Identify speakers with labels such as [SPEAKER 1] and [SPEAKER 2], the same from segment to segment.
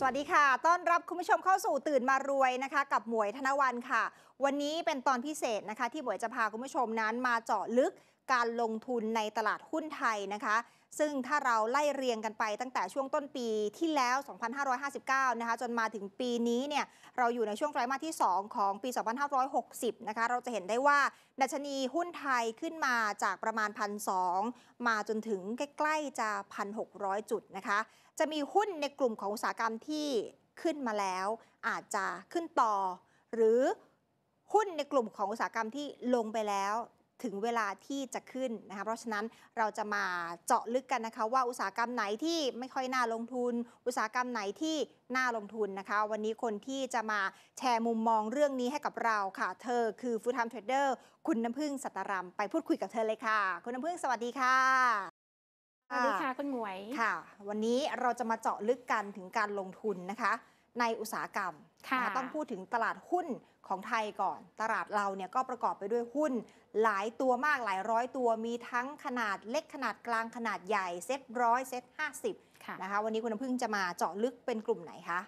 [SPEAKER 1] สวัสดีค่ะ ต้อนรับคุณผู้ชมเข้าสู่ตื่นมารวยนะคะ กับหมวยธนวันค่ะ วันนี้เป็นตอนพิเศษนะคะ ที่หมวยจะพาคุณผู้ชมนั้นมาเจาะลึกการลงทุนในตลาดหุ้นไทยนะคะ ซึ่งถ้าเราไล่เรียงกันไปตั้งแต่ช่วงต้นปีที่แล้ว 2559 นะคะ จนมาถึงปีนี้เนี่ย เราอยู่ในช่วงไตรมาสที่ 2 ของปี 2560 นะคะ เราจะเห็นได้ว่าดัชนีหุ้นไทยขึ้นมาจากประมาณ 1,200 มาจนถึงใกล้ๆจะ 1,600 จุดนะคะ จะมีหุ้นในกลุ่มของอุตสาหกรรมที่ขึ้นมาแล้ว อาจจะขึ้นต่อ หรือหุ้นในกลุ่มของอุตสาหกรรมที่ลงไปแล้ว ถึงเวลาที่จะขึ้นนะคะเพราะฉะนั้นเราจะมาเจาะลึกกันนะคะ ว่าอุตสาหกรรมไหนที่ไม่ค่อยน่าลงทุน อุตสาหกรรมไหนที่น่าลงทุนนะคะ วันนี้คนที่จะมาแชร์มุมมองเรื่องนี้ให้กับเราค่ะ เธอคือฟู l ไทม์เทรดเดอร์คุณน้ำพึ่งสัตตรำไปพูดคุยกับเธอเลยค่ะ คุณน้ำพึ่งสวัสดีค่ะ
[SPEAKER 2] สวัสดีค่ะคุณหมวย
[SPEAKER 1] ค่ะ วันนี้เราจะมาเจาะลึกกันถึงการลงทุนนะคะ ในอุตสาหกรรม
[SPEAKER 2] ค่ะ
[SPEAKER 1] นต้องพูดถึงตลาดหุ้นของไทยก่อน ตลาดเราเนี่ยก็ประกอบไปด้วยหุ้น หลายตัวมากหลายร้อยตัว มีทั้งขนาดเล็กขนาดกลางขนาดใหญ่เซ็ตร้อยเซ็ตห้าสิบ
[SPEAKER 2] ค่ะ
[SPEAKER 1] นะคะวันนี้คุณน้ำพึ่งจะมาเจาะลึกเป็นกลุ่มไหนคะ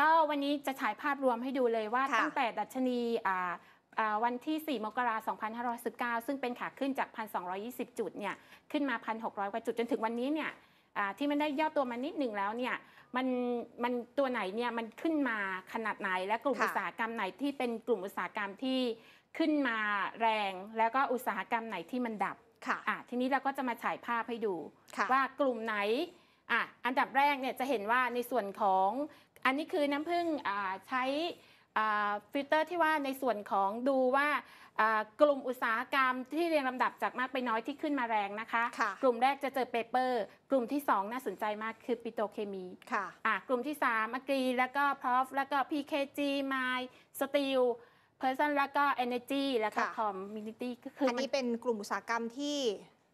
[SPEAKER 2] ก็วันนี้จะฉายภาพรวมให้ดูเลยว่า
[SPEAKER 1] ค่ะ
[SPEAKER 2] ตั้งแต่ดัชนีอ่าอ่าวันที่ 4 มกราคม 2519 ซึ่งเป็นขาขึ้นจาก 1,220 จุดเนี่ยขึ้นมา 1,600 กว่าจุดจนถึงวันนี้เนี่ยอ่า ที่มันได้ย่อตัวมานิดหนึ่งแล้วเนี่ยมันมันตัวไหนเนี่ยมันขึ้นมาขนาดไหน และกลุ่ม
[SPEAKER 1] ค่ะ
[SPEAKER 2] อุตสาหกรรมไหนที่เป็นกลุ่มอุตสาหกรรมที่ขึ้นมาแรง แล้วก็อุตสาหกรรมไหนที่มันดับ
[SPEAKER 1] ค่ะ
[SPEAKER 2] อะทีนี้เราก็จะมาฉายภาพให้ดู
[SPEAKER 1] ค่ะ
[SPEAKER 2] ว่ากลุ่มไหนอะอันดับแรกเนี่ยจะเห็นว่าในส่วนของอันนี้คือน้ำผึ้งอ่าใช้อ่า ฟิลเตอร์ที่ว่าในส่วนของดูว่าอ่ากลุ่มอุตสาหกรรมที่เรียงลำดับจากมากไปน้อยที่ขึ้นมาแรงนะคะ
[SPEAKER 1] ค่ะ
[SPEAKER 2] กลุ่มแรกจะเจอเปเปอร์ กลุ่มที่ 2 น่าสนใจมากคือปิโตรเคมี
[SPEAKER 1] ค่ะ
[SPEAKER 2] อะกลุ่มที่ 3 อกรีแล้วก็พรอฟแล้วก็ PKG ไมสตีลเพอร์ซันแล้วก็ Energy แล้วก็
[SPEAKER 1] ค่ะ
[SPEAKER 2] คอมมินิตี้ก็คือ
[SPEAKER 1] อัน
[SPEAKER 2] มัน
[SPEAKER 1] นี้เป็นกลุ่มอุตสาหกรรมที่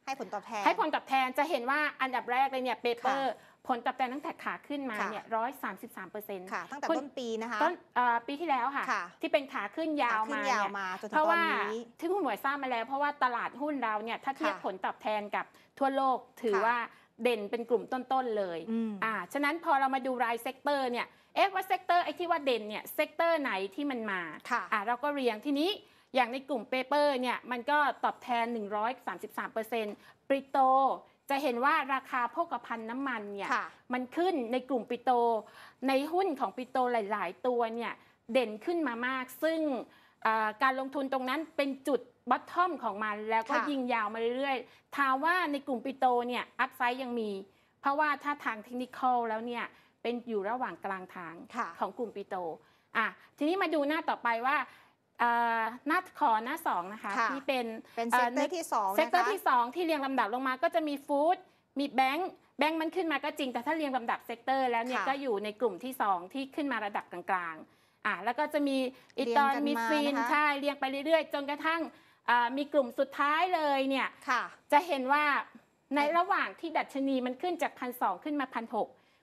[SPEAKER 1] ให้ผลตอบแทน
[SPEAKER 2] ให้ผลตอบแทนจะเห็นว่าอันดับแรกเลยเนี่ยเปเปอร์
[SPEAKER 1] ค่ะ
[SPEAKER 2] ผลตอบแทนตั้งแต่ขาขึ้นมา
[SPEAKER 1] ค่ะ
[SPEAKER 2] เนี่ยร้อยสามสิบสามเปอร์เซ็นต์
[SPEAKER 1] ค่ะตั้งแต่
[SPEAKER 2] คุณ
[SPEAKER 1] ต้นปีนะคะ
[SPEAKER 2] ต้นเอ่อปีที่แล้วค่ะ
[SPEAKER 1] ค่ะ
[SPEAKER 2] ที่เป็นขาขึ้นยาว
[SPEAKER 1] ขึ้
[SPEAKER 2] มาน
[SPEAKER 1] ยาว
[SPEAKER 2] เนี่ย
[SPEAKER 1] มาจนถึ
[SPEAKER 2] เพ
[SPEAKER 1] ง
[SPEAKER 2] ราะ
[SPEAKER 1] ตอน
[SPEAKER 2] ว่า
[SPEAKER 1] นี้
[SPEAKER 2] ที่คุณหมวยทราบมาแล้ว เพราะว่าตลาดหุ้นเราเนี่ยถ้าเทียบ
[SPEAKER 1] ค่ะ
[SPEAKER 2] ผลตอบแทนกับทั่วโลกถือ
[SPEAKER 1] ค่ะ
[SPEAKER 2] ว่าเด่นเป็นกลุ่มต้นๆเลย
[SPEAKER 1] อืม
[SPEAKER 2] อ่าฉะนั้นพอเรามาดูรายเซกเตอร์เนี่ยเอ๊ะว่าเซกเตอร์ไอ้ที่ว่าเด่นเนี่ยเซกเตอร์ไหนที่มันมา
[SPEAKER 1] ค่ะ
[SPEAKER 2] อะเราก็เรียงทีนี้อย่างในกลุ่มเปเปอร์เนี่ยมันก็ตอบแทน 133%ปริโต จะเห็นว่าราคาโภคภัณฑ์น้ำมันเนี่ย
[SPEAKER 1] ค่ะ
[SPEAKER 2] มันขึ้นในกลุ่มปิโต ในหุ้นของปิโตหลาย ๆ ตัวเนี่ยเด่นขึ้นมามาก ซึ่งอ่าการลงทุนตรงนั้นเป็นจุดบัตทอมของมัน แล้วก็
[SPEAKER 1] ค่ะ
[SPEAKER 2] ยิงยาวมาเรื่อยๆถามว่าในกลุ่มปิโตเนี่ยอัพไซด์ยังมี เพราะว่าถ้าทางเทคนิคอลแล้วเนี่ยเป็นอยู่ระหว่างกลางทาง
[SPEAKER 1] ค่ะ
[SPEAKER 2] ของกลุ่มปิโตอะทีนี้มาดูหน้าต่อไปว่าอ่า หน้าขอหน้าสองนะคะ
[SPEAKER 1] ค่ะ
[SPEAKER 2] ที่เป็น
[SPEAKER 1] เป็นเซกเตอร์ที่สอง
[SPEAKER 2] เซกเตอ
[SPEAKER 1] นะ
[SPEAKER 2] ร์
[SPEAKER 1] คะ
[SPEAKER 2] ที่2ที่เรียงลำดับลงมาก็จะมีฟู้ดมีแบงค์แบงค์มันขึ้นมาก็จริง แต่ถ้าเรียงลำดับเซกเตอร์แล้วเนี่ย
[SPEAKER 1] ค่ะ
[SPEAKER 2] ก็อยู่ในกลุ่มที่2ที่ขึ้นมาระดับกลางๆอะแล้วก็จะมีอิ
[SPEAKER 1] เรียง
[SPEAKER 2] ตอน
[SPEAKER 1] กัน
[SPEAKER 2] มี
[SPEAKER 1] มา
[SPEAKER 2] ฟิน
[SPEAKER 1] นะคะ
[SPEAKER 2] ใช่เรียงไปเรื่อยๆ จนกระทั่งอ่ามีกลุ่มสุดท้ายเลยเนี่ย
[SPEAKER 1] ค่ะ
[SPEAKER 2] จะเห็นว่าในระหว่างที่ดัชนีมันขึ้นจากพันสขึ้นมาพันห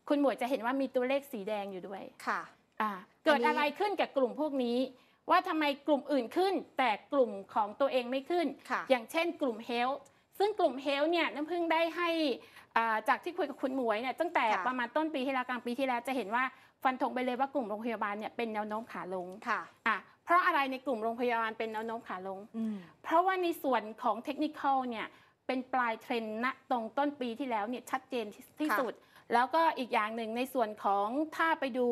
[SPEAKER 2] คุณหมวยจะเห็นว่ามีตัวเลขสีแดงอยู่ด้วย
[SPEAKER 1] ค่ะ
[SPEAKER 2] อ่าเกิด
[SPEAKER 1] อันนี้
[SPEAKER 2] อะไรขึ้นกับกลุ่มพวกนี้ ว่าทำไมกลุ่มอื่นขึ้น แต่กลุ่มของตัวเองไม่ขึ้น
[SPEAKER 1] ค่ะ
[SPEAKER 2] อย่างเช่นกลุ่มเฮลท์ซึ่งกลุ่มเฮลท์เนี่ยน้ำพึ่งได้ให้อ่าจากที่คุยกับคุณหมวยเนี่ยตั้งแต่
[SPEAKER 1] ค่ะ
[SPEAKER 2] ประมาณต้นปีที่แล้วกลางปีที่แล้วจะเห็นว่าฟันธงไปเลยว่ากลุ่มโรงพยาบาลเนี่ยเป็นแนวโน้มขาลง
[SPEAKER 1] ค่ะ
[SPEAKER 2] อะ เพราะอะไรในกลุ่มโรงพยาบาลเป็นแนวโน้มขาลง
[SPEAKER 1] อืม
[SPEAKER 2] เพราะว่าในส่วนของเทคนิคอลเนี่ยเป็นปลายเทรนด์ณตรงต้นปีที่แล้วเนี่ยชัดเจนที่ที่
[SPEAKER 1] ค่ะ
[SPEAKER 2] สุด แล้วก็อีกอย่างหนึ่งในส่วนของถ้าไปดู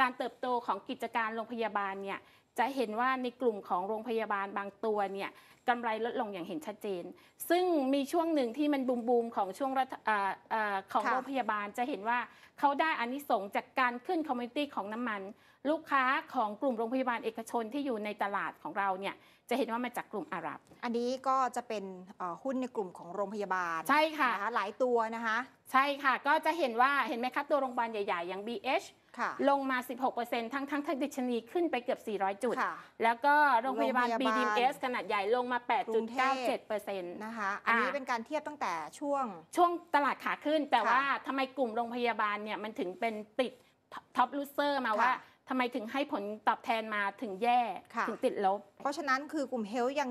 [SPEAKER 2] การเติบโตของกิจการโรงพยาบาลเนี่ย จะเห็นว่าในกลุ่มของโรงพยาบาลบางตัวเนี่ยกำไรลดลงอย่างเห็นชัดเจน ซึ่งมีช่วงหนึ่งที่มันบูมบูมๆของช่วงรัฐอ่าอ่าของ
[SPEAKER 1] ค่ะ
[SPEAKER 2] โรงพยาบาลจะเห็นว่าเขาได้อานิสงส์จากการขึ้นคอมมิ n ตี้ของน้ำมัน ลูกค้าของกลุ่มโรงพยาบาลเอกชนที่อยู่ในตลาดของเราเนี่ยจะเห็นว่ามาจากกลุ่มอาหรับ
[SPEAKER 1] อันนี้ก็จะเป็นเอ่อหุ้นในกลุ่มของโรงพยาบาล
[SPEAKER 2] ใช่ค่ะ
[SPEAKER 1] นะคะหลายตัวนะคะ
[SPEAKER 2] ใช่ค่ะ ก็จะเห็นว่าเห็นไหมคะตัวโรงพยาบาลใหญ่ๆ อย่าง BH
[SPEAKER 1] ค่ะ
[SPEAKER 2] ลงมา 16%ทั้งทั้งทั้งดิชนีขึ้นไปเกือบ 400 จุด
[SPEAKER 1] ค่ะ
[SPEAKER 2] แล้วก็โรงพยาบาล
[SPEAKER 1] โรงพยาบาล
[SPEAKER 2] BDMS ขนาดใหญ่ลงมา
[SPEAKER 1] กรุงเทพ
[SPEAKER 2] 8.97%
[SPEAKER 1] นะคะอันนี้
[SPEAKER 2] อ่า
[SPEAKER 1] เป็นการเทียบตั้งแต่ช่วง
[SPEAKER 2] ช่วงตลาดขาขึ้น แต่
[SPEAKER 1] ค่ะ
[SPEAKER 2] ว่าทำไมกลุ่มโรงพยาบาลเนี่ยมันถึงเป็นติดท็อปลูเซอร์มา
[SPEAKER 1] ค่ะ
[SPEAKER 2] ว่า ทำไมถึงให้ผลตอบแทนมาถึงแย่
[SPEAKER 1] ค่ะ
[SPEAKER 2] ถึงติดลบ
[SPEAKER 1] เพราะฉะนั้นคือกลุ่มเฮลยัง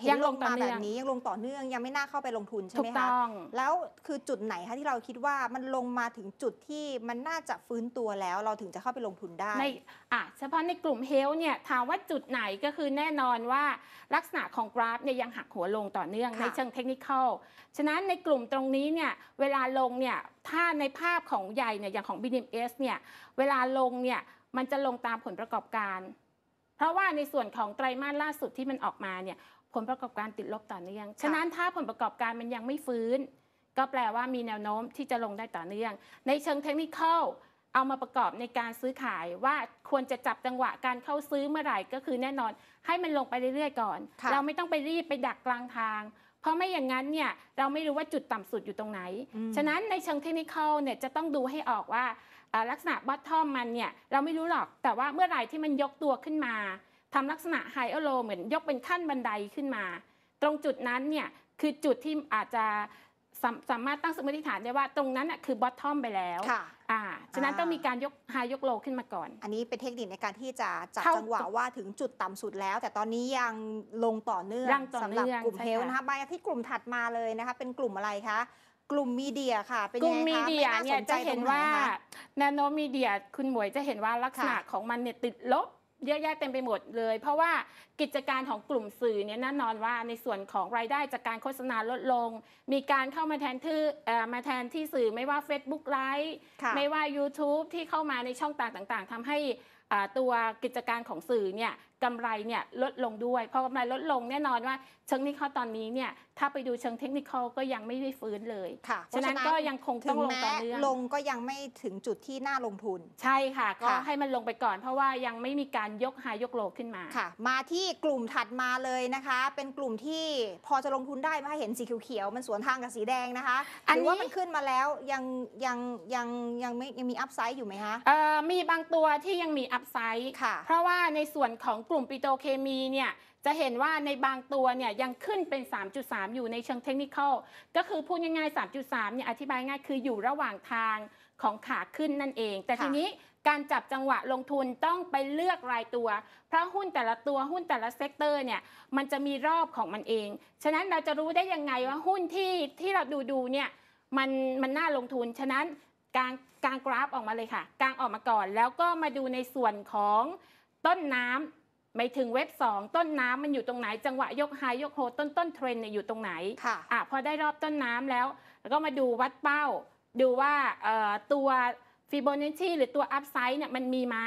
[SPEAKER 1] เห็น
[SPEAKER 2] ยัง
[SPEAKER 1] ล
[SPEAKER 2] ล
[SPEAKER 1] ง
[SPEAKER 2] งต่
[SPEAKER 1] มา
[SPEAKER 2] อเนื่
[SPEAKER 1] แบ
[SPEAKER 2] อง
[SPEAKER 1] บนี้ยังลงต่อเนื่องยังไม่น่าเข้าไปลงทุนใช่
[SPEAKER 2] ถู
[SPEAKER 1] ไหม
[SPEAKER 2] ก
[SPEAKER 1] คะ
[SPEAKER 2] ต้อง
[SPEAKER 1] แล้วคือจุดไหนคะที่เราคิดว่ามันลงมาถึงจุดที่มันน่าจะฟื้นตัวแล้วเราถึงจะเข้าไปลงทุนได้
[SPEAKER 2] ในอะเฉพาะในกลุ่มเฮลเนี่ยถามว่าจุดไหนก็คือแน่นอนว่าลักษณะของกราฟเนี่ยยังหักหัวลงต่อเนื่อง
[SPEAKER 1] ค่ะ
[SPEAKER 2] ในเชิงเทคนิคอลฉะนั้นในกลุ่มตรงนี้เนี่ยเวลาลงเนี่ยถ้าในภาพของใหญ่เนี่ยอย่างของ BDMs เนี่ยเวลาลงเนี่ย มันจะลงตามผลประกอบการ เพราะว่าในส่วนของไตรมาสล่าสุดที่มันออกมาเนี่ยผลประกอบการติดลบต่อเนื่อง ฉะนั้นถ้าผลประกอบการมันยังไม่ฟื้น ก็แปลว่ามีแนวโน้มที่จะลงได้ต่อเนื่อง ในเชิงเทคนิคอลเอามาประกอบในการซื้อขายว่าควรจะจับจังหวะการเข้าซื้อเมื่อไหร่ก็คือแน่นอน ให้มันลงไปเรื่อยๆก่อน
[SPEAKER 1] ค่ะ
[SPEAKER 2] เราไม่ต้องไปรีบไปดักกลางทาง เพราะไม่อย่างนั้นเนี่ยเราไม่รู้ว่าจุดต่ำสุดอยู่ตรงไหน
[SPEAKER 1] อืม
[SPEAKER 2] ฉะนั้นในเชิงเทคนิคอลเนี่ยจะต้องดูให้ออกว่าอ่า ลักษณะบอททอมมันเนี่ยเราไม่รู้หรอกแต่ว่าเมื่อไหร่ที่มันยกตัวขึ้นมาทำลักษณะไฮเอโลเหมือนยกเป็นขั้นบันไดขึ้นมา ตรงจุดนั้นเนี่ยคือจุดที่อาจจะสามสามารถตั้งสมมติฐานได้ว่าตรงนั้นน่ะคือบอททอมไปแล้ว
[SPEAKER 1] ค่ะ
[SPEAKER 2] อ่าฉะนั้น
[SPEAKER 1] อ่า
[SPEAKER 2] ต้องมีการยกไฮยกโลขึ้นมาก่อน
[SPEAKER 1] อันนี้เป็นเทคนิคในการที่จะจับ
[SPEAKER 2] เข้า
[SPEAKER 1] จังหวะว่าถึงจุดต่ำสุดแล้ว แต่ตอนนี้ยังลงต่อเนื่อง
[SPEAKER 2] ยังต่อ
[SPEAKER 1] สำหรับ
[SPEAKER 2] เนื่อง
[SPEAKER 1] กลุ่ม
[SPEAKER 2] ใช่
[SPEAKER 1] เฮล
[SPEAKER 2] ค่ะ
[SPEAKER 1] นะคะมาที่กลุ่มถัดมาเลยนะคะเป็นกลุ่มอะไรคะ กลุ่มมีเดียค่ะ เป็น
[SPEAKER 2] ก
[SPEAKER 1] ยั
[SPEAKER 2] ลุ่
[SPEAKER 1] ง
[SPEAKER 2] ม
[SPEAKER 1] ไง
[SPEAKER 2] มี
[SPEAKER 1] คะ
[SPEAKER 2] เดีย
[SPEAKER 1] ไม่า
[SPEAKER 2] เนี่ย
[SPEAKER 1] สใจ
[SPEAKER 2] จะเห็น
[SPEAKER 1] ตรงไว่าคะ
[SPEAKER 2] แนวโน้มมีเดียคุณหมวยจะเห็นว่าลักษณะ
[SPEAKER 1] ค่ะ
[SPEAKER 2] ของมันเนี่ยติดลบเยอะแยะเต็มไปหมดเลย เพราะว่ากิจการของกลุ่มสื่อเนี่ยแน่นอนว่าในส่วนของรายได้จากการโฆษณาลดลง มีการเข้ามาแทนที่เอ่อมาแทนที่สื่อไม่ว่า Facebook ไลฟ์
[SPEAKER 1] ค่ะ
[SPEAKER 2] ไม่ว่า YouTube ที่เข้ามาในช่องต่างๆทำให้อ่าตัวกิจการของสื่อเนี่ยกำไรเนี่ยลดลงด้วยพอกำไรลดลงแน่นอนว่าเชิงเทคนิคตอนนี้เนี่ย ถ้าไปดูเชิงเทคนิคก็ยังไม่ได้ฟื้นเลย
[SPEAKER 1] ค่ะ
[SPEAKER 2] ฉะนั้นก็ยังคง
[SPEAKER 1] ถึ
[SPEAKER 2] ต้อง
[SPEAKER 1] ง
[SPEAKER 2] ลง
[SPEAKER 1] แม้
[SPEAKER 2] ต่อเนื่อง
[SPEAKER 1] ลงก็ยังไม่ถึงจุดที่น่าลงทุน
[SPEAKER 2] ใช่ค่ะ ก็
[SPEAKER 1] ค่ะ
[SPEAKER 2] ให้มันลงไปก่อนเพราะว่ายังไม่มีการยกไฮยกโลขึ้นมา
[SPEAKER 1] ค่ะ มาที่กลุ่มถัดมาเลยนะคะ เป็นกลุ่มที่พอจะลงทุนได้ไหมคะเห็นสีเขียวๆมันสวนทางกับสีแดงนะคะ
[SPEAKER 2] อัน
[SPEAKER 1] หรือว่า
[SPEAKER 2] นี้
[SPEAKER 1] มันขึ้นมาแล้วยังยังยังยังไม่ยังมีอัพไซด์อยู่ไหมคะ
[SPEAKER 2] เอ่อมีบางตัวที่ยังมีอัพไซด์
[SPEAKER 1] ค่ะ
[SPEAKER 2] เพราะว่าในส่วนของกลุ่มปิโตรเคมีเนี่ย จะเห็นว่าในบางตัวเนี่ยยังขึ้นเป็น 3.3 อยู่ในเชิงเทคนิคก็คือพูดง่ายๆ 3.3 เนี่ยอธิบายง่ายคืออยู่ระหว่างทางของขาขึ้นนั่นเอง แต่ทีนี้การจับจังหวะลงทุนต้องไปเลือกรายตัว เพราะหุ้นแต่ละตัวหุ้นแต่ละเซกเตอร์เนี่ยมันจะมีรอบของมันเอง ฉะนั้นเราจะรู้ได้ยังไงว่าหุ้นที่ที่เราดูดูเนี่ยมันมันน่าลงทุน ฉะนั้นกางกางกราฟออกมาเลยค่ะกางออกมาก่อน แล้วก็มาดูในส่วนของต้นน้ำ หมายถึงเว็บ 2 ต้นน้ำมันอยู่ตรงไหน จังหวะยกไฮยกโฮต้นต้นเทรนเนี่ยอยู่ตรงไหน
[SPEAKER 1] ค่ะ
[SPEAKER 2] อะพอได้รอบต้นน้ำแล้ว แล้วก็มาดูวัดเป้า ดูว่าเอ่อตัวฟิโบนัชชีหรือตัวอัพไซด์เนี่ยมันมีไหม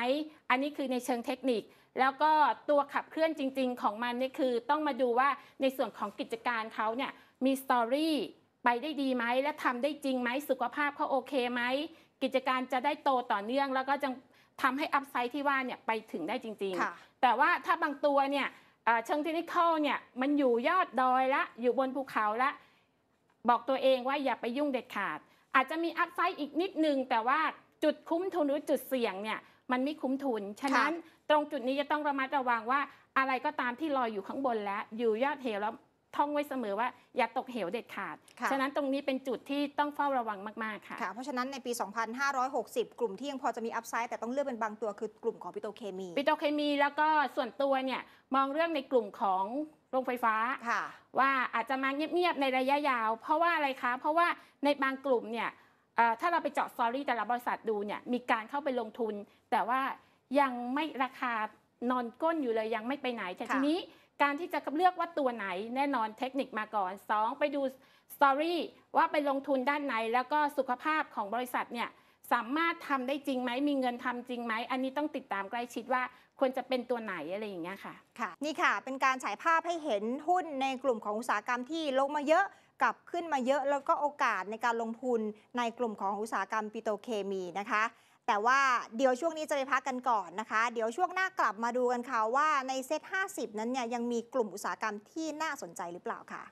[SPEAKER 2] อันนี้คือในเชิงเทคนิค แล้วก็ตัวขับเคลื่อนจริง ๆ ของมันเนี่ยคือต้องมาดูว่าในส่วนของกิจการเขาเนี่ยมีสตอรี่ไปได้ดีไหมและทำได้จริงไหมสุขภาพเขาโอเคไหมกิจการจะได้โตต่อเนื่อง แล้วก็จะทำให้อัพไซด์ที่ว่าเนี่ยไปถึงได้จริงๆ
[SPEAKER 1] ค่ะ
[SPEAKER 2] แต่ว่าถ้าบางตัวเนี่ยเอ่อเชิงเทคนิคเนี่ยมันอยู่ยอดดอยละอยู่บนภูเขาละ บอกตัวเองว่าอย่าไปยุ่งเด็ดขาด อาจจะมีอัพไซด์อีกนิดนึง แต่ว่าจุดคุ้มทุนหรือจุดเสี่ยงเนี่ยมันไม่คุ้มทุน ฉะนั้นตรงจุดนี้จะต้องระมัดระวังว่าอะไรก็ตามที่ลอยอยู่ข้างบนแล้ว อยู่ยอดเหวแล้ว ท่องไว้เสมอว่าอย่าตกเหวเด็ดขาด
[SPEAKER 1] ค่ะ
[SPEAKER 2] ฉะนั้นตรงนี้เป็นจุดที่ต้องเฝ้าระวังมากๆค่ะ
[SPEAKER 1] ค่ะ เพราะฉะนั้นในปี 2560 กลุ่มที่ยังพอจะมีอัพไซด์แต่ต้องเลือกเป็นบางตัวคือกลุ่มของปิโตรเคมี
[SPEAKER 2] ปิโตรเคมีแล้วก็ส่วนตัวเนี่ยมองเรื่องในกลุ่มของโรงไฟฟ้า
[SPEAKER 1] ค่ะ
[SPEAKER 2] ว่าอาจจะมาเงียบๆในระยะยาว เพราะว่าอะไรคะ เพราะว่าในบางกลุ่มเนี่ยเอ่อถ้าเราไปเจาะสตอรี่แต่ละบริษัทดูเนี่ยมีการเข้าไปลงทุน แต่ว่ายังไม่ราคานอนก้นอยู่เลยยังไม่ไปไหนแต่
[SPEAKER 1] ค่ะ
[SPEAKER 2] ทีนี้ การที่จะเลือกว่าตัวไหนแน่นอนเทคนิคมาก่อน 2 ไปดูสตอรี่ว่าไปลงทุนด้านไหน แล้วก็สุขภาพของบริษัทเนี่ยสามารถทำได้จริงไหมมีเงินทำจริงไหม อันนี้ต้องติดตามใกล้ชิดว่าควรจะเป็นตัวไหนอะไรอย่างเงี้ยค่ะ
[SPEAKER 1] ค่ะ นี่ค่ะ เป็นการฉายภาพให้เห็นหุ้นในกลุ่มของอุตสาหกรรมที่ลงมาเยอะกลับขึ้นมาเยอะแล้วก็โอกาสในการลงทุนในกลุ่มของอุตสาหกรรมปิโตรเคมีนะคะ แต่ว่าเดี๋ยวช่วงนี้จะไปพักกันก่อนนะคะ เดี๋ยวช่วงหน้ากลับมาดูกันค่ะว่าในเซต50 นั้นเนี่ยยังมีกลุ่มอุตสาหกรรมที่น่าสนใจหรือเปล่าค่ะ